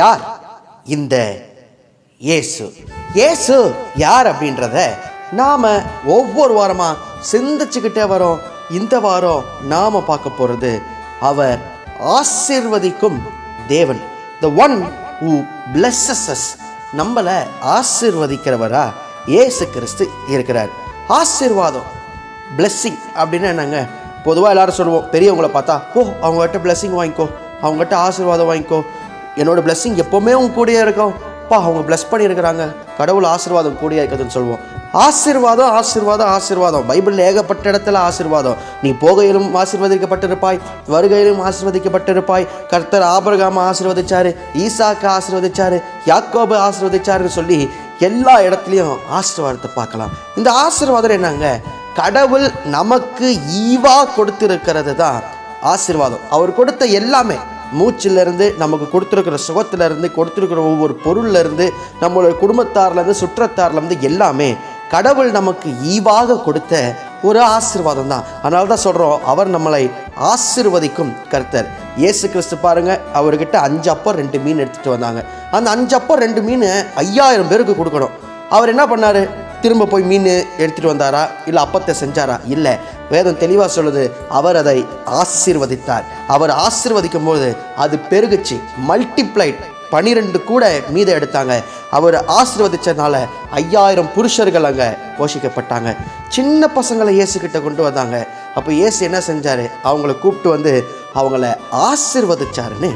யார்? இந்த இயேசு. இயேசு யார் அப்படின்றத நாம் ஒவ்வொரு வாரமாக சிந்திச்சுக்கிட்டே வரோம். இந்த வாரம் நாம் பார்க்க போகிறது அவர் ஆசிர்வதிக்கும் தேவன். The one who blesses us. நம்மளை ஆசிர்வதிக்கிறவரா இயேசு கிறிஸ்து இருக்கிறார். ஆசிர்வாதம் blessing அப்படின்னு என்னங்க? பொதுவாக எல்லாரும் சொல்லுவோம் பெரியவங்கள பார்த்தா ஓ அவங்ககிட்ட blessing வாங்கிக்கோ அவங்ககிட்ட ஆசீர்வாதம் வாங்கிக்கோ. என்னோடய blessing எப்போவுமே உங்க கூடயே இருக்கும். பா அவங்க பிளஸ் பண்ணியிருக்கிறாங்க. கடவுள் ஆசீர்வாதம் கூடயே இருக்குதுன்னு சொல்லுவோம். ஆசீர்வாதம் ஆசீர்வாதம் ஆசீர்வாதம். பைபிளில் ஏகப்பட்ட இடத்துல ஆசீர்வாதம். நீ போகையிலும் ஆசீர்வதிக்கப்பட்டிருப்பாய் வருகையிலும் ஆசீர்வதிக்கப்பட்டிருப்பாய். கர்த்தர் ஆபரகாம ஆசீர்வதிச்சாரு ஈசாக்கு ஆசீர்வதிச்சாரு யாக்கோபு ஆசீர்வதிச்சாருன்னு சொல்லி எல்லா இடத்துலையும் ஆசீர்வாதத்தை பார்க்கலாம். இந்த ஆசீர்வாதம் என்னங்க? கடவுள் நமக்கு ஈவா கொடுத்திருக்கிறது தான் ஆசீர்வாதம். அவர் கொடுத்த எல்லாமே மூச்சிலிருந்து நமக்கு கொடுத்துருக்கிற சுகத்திலேருந்து கொடுத்துருக்கிற ஒவ்வொரு பொருள்லேருந்து நம்மளோட குடும்பத்தார்லேருந்து சுற்றத்தார்லேருந்து எல்லாமே கடவுள் நமக்கு ஈவாக கொடுத்த ஒரு ஆசீர்வாதம் தான். அதனால தான் சொல்கிறோம் அவர் நம்மளை ஆசிர்வதிக்கும் கர்த்தர். இயேசு கிறிஸ்து பாருங்கள் அவர்கிட்ட அஞ்சு அப்போ ரெண்டு மீன் எடுத்துகிட்டு வந்தாங்க. அந்த அஞ்சு அப்போ ரெண்டு மீன் ஐயாயிரம் பேருக்கு கொடுக்கணும். அவர் என்ன பண்ணாரு? திரும்ப போய் மீன் எடுத்துகிட்டு வந்தாரா? இல்லை அப்பத்தை செஞ்சாரா? இல்லை. வேதம் தெளிவாக சொல்லுது அவர் அதை ஆசிர்வதித்தார். அவர் ஆசிர்வதிக்கும் போது அது பெருகுச்சு. மல்டிப்ளைட் பனிரெண்டு கூட மீத எடுத்தாங்க. அவர் ஆசிர்வதிச்சதுனால ஐயாயிரம் புருஷர்கள் அங்கே போஷிக்கப்பட்டாங்க. சின்ன பசங்களை இயேசுக்கிட்ட கொண்டு வந்தாங்க. அப்போ இயேசு என்ன செஞ்சார்? அவங்கள கூப்பிட்டு வந்து அவங்கள ஆசிர்வதிச்சாருன்னு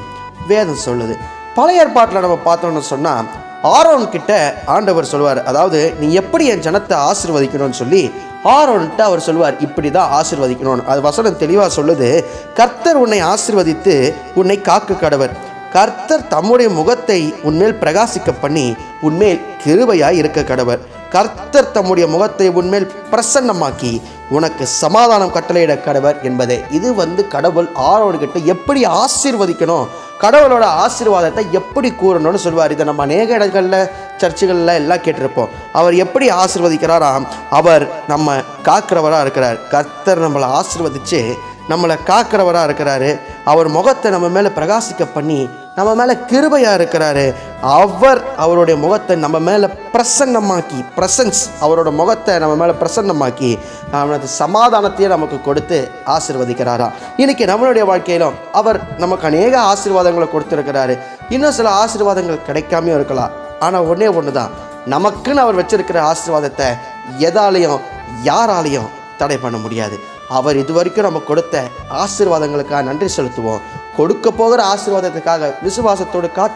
வேதம் சொல்லுது. பழைய ஏற்பாட்டில் நம்ம பார்த்தோம்னு சொன்னால் ஆரோன் கிட்ட ஆண்டவர் சொல்வார் அதாவது நீ எப்படி என் ஜனத்தை ஆசிர்வதிக்கணும்னு சொல்லி? ஆரோன்ட்டு அவர் சொல்வார் இப்படி தான் ஆசிர்வதிக்கணும்னு அது வசனம் தெளிவாக சொல்லுது கர்த்தர் உன்னை ஆசிர்வதித்து உன்னை காக்க கடவர். கர்த்தர் தம்முடைய முகத்தை உன்மேல் பிரகாசிக்க பண்ணி உன்மேல் கிருபையாய் இருக்க கடவர். கர்த்தர் தம்முடைய முகத்தை உன்மேல் பிரசன்னமாக்கி உனக்கு சமாதானம் கட்டளையிட கடவர் என்பதே. இது வந்து கடவுள் ஆரோன்கிட்ட எப்படி ஆசீர்வதிக்கணும்? கடவுளோட ஆசீர்வாதத்தை எப்படி கூறணும்னு சொல்லுவார் இதை நம்ம அநேக இடங்களில் சர்ச்சுகளில் எல்லாம் கேட்டிருப்போம். அவர் எப்படி ஆசீர்வதிக்கிறாராம்? அவர் நம்ம காக்கிறவராக இருக்கிறார். கர்த்தர் நம்மளை ஆசிர்வதித்து நம்மளை காக்கிறவராக இருக்கிறாரு. அவர் முகத்தை நம்ம மேலே பிரகாசிக்க பண்ணி நம்ம மேலே கிருபையாக இருக்கிறாரு. அவர் அவருடைய முகத்தை நம்ம மேலே பிரசன்னமாக்கி பிரசன்ஸ் அவரோட முகத்தை நம்ம மேலே பிரசன்னமாக்கி அவனது சமாதானத்தையே நமக்கு கொடுத்து ஆசிர்வதிக்கிறாரா. இன்றைக்கி நம்மளுடைய வாழ்க்கையிலும் அவர் நமக்கு அநேக ஆசீர்வாதங்களை கொடுத்துருக்கிறாரு. இன்னும் சில ஆசீர்வாதங்கள் கிடைக்காமையும் இருக்கலாம். ஆனால் ஒன்றே ஒன்று தான் நமக்குன்னு அவர் வச்சிருக்கிற ஆசீர்வாதத்தை எதாலையும் யாராலையும் தடை பண்ண முடியாது. அவர் இதுவரைக்கும் நம்ம கொடுத்த ஆசீர்வாதங்களுக்காக நன்றி செலுத்துவோம். கொடுக்க போகிற ஆசீர்வாதத்துக்காக விசுவாசத்தோடு காத்து